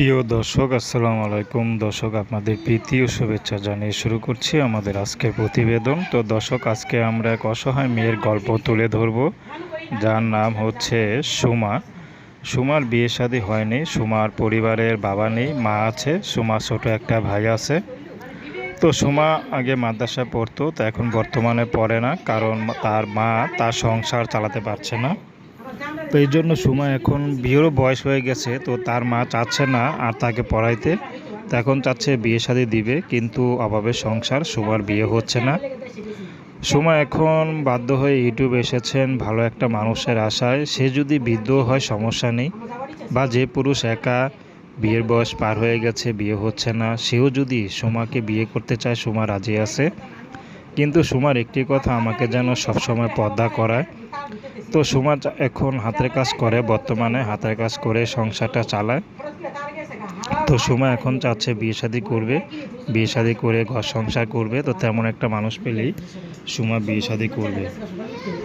প্রিয় দর্শক, আসসালামু আলাইকুম। দর্শক, আপনাদের প্রীতি ও শুভেচ্ছা জানিয়ে শুরু করছি আমাদের আজকের প্রতিবেদন। তো দর্শক, আজকে আমরা এক অসহায় মেয়ের গল্প তুলে ধরব, যার নাম হচ্ছে সুমা। সুমার বিয়ে শাদী হয়নি, সুমার পরিবারের বাবা নেই, মা আছে, সুমার ছোট একটা ভাই আছে। তো সুমা আগে মাদ্রাসা পড়তো, তো এখন বর্তমানে পড়ে না, কারণ তার মা তার সংসার চালাতে পারছে না। তো এই জন্য সুমা এখন বিয়েরও বয়স হয়ে গেছে, তো তার মা চাচ্ছে না আর তাকে পড়াইতে। তো এখন চাচ্ছে বিয়ে শাদি দিবে, কিন্তু অভাবে সংসার, সুমার বিয়ে হচ্ছে না। সুমা এখন বাধ্য হয়ে ইউটিউব এসেছেন ভালো একটা মানুষের আশায়। সে যদি বৃদ্ধ হয়, সমস্যা নেই। বা যে পুরুষ একা বিয়ের বয়স পার হয়ে গেছে, বিয়ে হচ্ছে না, সেও যদি সুমাকে বিয়ে করতে চায়, সুমা রাজি আছে। কিন্তু সুমার একটি কথা আমাকে যেন সবসময় পর্দা করায়। তো সুমা চা- এখন হাতের কাজ করে, বর্তমানে হাতের কাজ করে সংসারটা চালায়। তো সুমা এখন চাচ্ছে বিয়ে শাদি করবে, বিয়ে শাদি করে ঘর সংসার করবে, তো তেমন একটা মানুষ পেলেই সুমা বিয়ে শাদি করবে।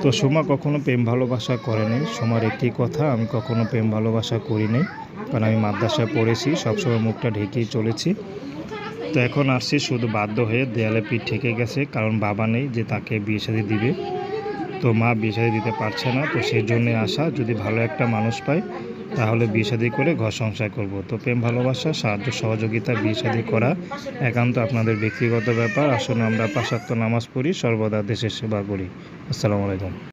তো সুমা কখনো প্রেম ভালোবাসা করেনি। সুমার একটি কথা, আমি কখনো প্রেম ভালোবাসা করিনি, কারণ আমি মাদ্রাসায় পড়েছি, সবসময় মুখটা ঢেকেই চলেছি। তো এখন আসছি, শুধু বাধ্য হয়ে দেয়ালে পিঠ ঠেকে গেছে, কারণ বাবা নেই যে তাকে বিয়ে শাদি দিবে। তো মা বিয়ে দিতে পারছে না, তো সেই জন্যে আসা। যদি ভালো একটা মানুষ পাই, তাহলে বিয়ে করে ঘর সংসার করব। তো প্রেম ভালোবাসা, সাহায্য, সহযোগিতা, বিয়ে করা একান্ত আপনাদের ব্যক্তিগত ব্যাপার। আসলে আমরা পাশ্চাত্য নামাজ পড়ি, সর্বদা দেশের সেবা করি। আসসালামু আলাইকুম।